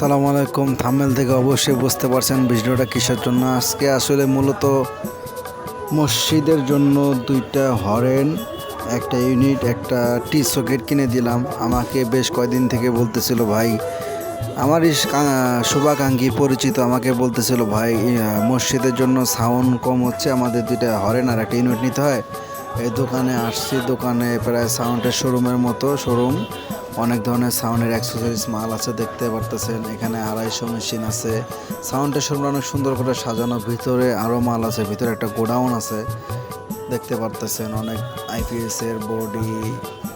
আসসালামু আলাইকুম। থামেল থেকে অবশ্যই বুঝতে পারছেন ভিডিওটা কিসের জন্য। আজকে আসলে মূলত মসজিদের জন্য দুইটা হরেন, একটা ইউনিট, একটা টি সকেট কিনে দিলাম। আমাকে বেশ কয়দিন থেকে বলতেছিল, ভাই, আমার শুভাকাঙ্ক্ষী পরিচিত আমাকে বলতেছিল, ভাই মসজিদের জন্য সাউন্ড কম হচ্ছে, আমাদের দুইটা হরেন আর একটা ইউনিট নিতে হয়। এই দোকানে আসছি, দোকানে প্রায় সাউন্ডের শোরুমের মতো শোরুম অনেক ধরনের সাউন্ডের অ্যাক্সেসরিজ মাল আছে, দেখতে পারতেছেন। এখানে আড়াইশো মেশিন আছে। সাউন্ডের শোরুম অনেক সুন্দর করে সাজানো। ভিতরে আরও মাল আছে, ভিতরে একটা গোডাউন আছে। দেখতে পারতেছেন অনেক আইপিএস এর বডি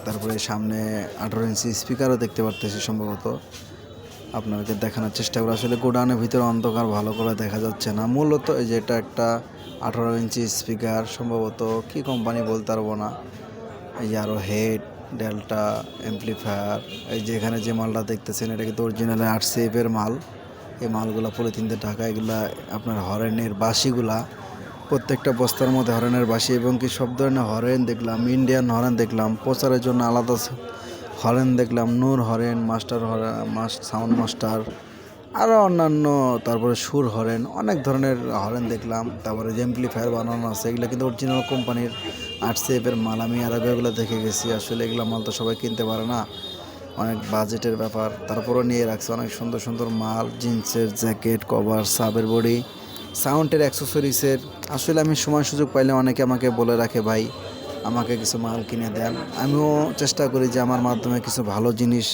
তারপরে সামনে আঠারো ইঞ্চি স্পিকারও দেখতে পারতেছি সম্ভবত। আপনাদেরকে দেখানোর চেষ্টা করি। আসলে গোডাউনের ভিতরে অন্ধকার ভালো করে দেখা যাচ্ছে না। মূলত এই যে এটা একটা আঠারো ইঞ্চি স্পিকার সম্ভবত কি কোম্পানি বলতে পারব না। এই যে আরও হেড ডেল্টা, অ্যাম্পলিফায়ার, এই যে এখানে যে মালটা দেখতেছেন, এটা কিন্তু অরিজিনাল আর্ট সেফের মাল। এই মালগুলো পলিথিনতে ঢাকা, এগুলা আপনার হরেনের বাসিগুলা। প্রত্যেকটা বস্তার মধ্যে হরেনের বাসি এবং কি সব ধরনের হরেন দেখলাম ইন্ডিয়ান হরেন দেখলাম, প্রচারের জন্য আলাদা হরেন দেখলাম, Noor horn, master horn must sound master আরও অন্যান্য, তারপরে সুর হরেন, অনেক ধরনের হরেন দেখলাম। তারপরে যে এমপ্লিফায়ার বানানো আছে, এগুলো কিন্তু অরিজিনাল কোম্পানির আট সেফের মাল। আমি আর এগুলো দেখে গেছি, আসলে এগুলো মাল তো সবাই কিনতে পারে না। অনেক বাজেটের ব্যাপার। তারপরেও নিয়ে রাখছে অনেক সুন্দর সুন্দর মাল, জিন্সের জ্যাকেট, কভার, সাবের বডি, সাউন্ডের অ্যাক্সেসরিজের আসলে আমি সময় সুযোগ পাইলে অনেকে আমাকে বলে রাখে, ভাই, আমাকে কিছু মাল কিনে দেন। আমিও চেষ্টা করি যে আমার মাধ্যমে কিছু ভালো জিনিস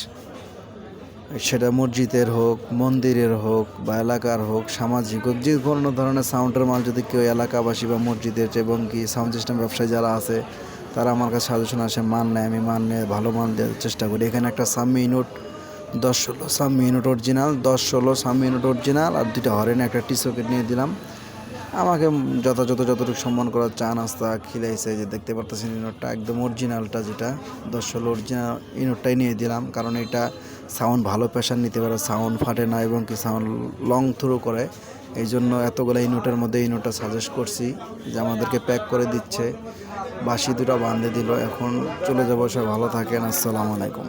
সেটা মসজিদের হোক, মন্দিরের হোক বা এলাকার হোক, সামাজিক হোক, যে কোনো ধরনের সাউন্ডের মাল যদি কেউ এলাকাবাসী বা মসজিদের এবং কি সাউন্ড সিস্টেম ব্যবসায়ী যারা আছে, তারা আমার কাছে সাজেশন আসে, মান নেয়, আমি মান নিয়ে ভালো মান দেওয়ার চেষ্টা করি। এখানে একটা সাম্মি ইউনিট দশ ষোলো সাম্মি ইউনিট অরিজিনাল দশ ষোলো সাম্মি ইউনিট অরিজিনাল আর দুইটা হরেন, একটা টি সকেট নিয়ে দিলাম। আমাকে যথাযথ যতটুকু সম্মান করার চা নাস্তা খিলাইছে যে দেখতে পারতেছেন ইউনিটটা একদম অরিজিনালটা যেটা, দশ ষোলো অরিজিনাল ইউনিটটাই নিয়ে দিলাম। কারণ এটা সাউন্ড ভালো প্রেশার নিতে পারে, সাউন্ড ফাটে না এবং কি সাউন্ড লং থ্রু করে। এই জন্য এতগুলো ইউনিটের মধ্যে ইউনিটটা সাজেস্ট করছি যে আমাদেরকে প্যাক করে দিচ্ছে। বাসি দুটো বাঁধে দিল, এখন চলে যাব সব ভালো থাকেন, আসসালামু আলাইকুম।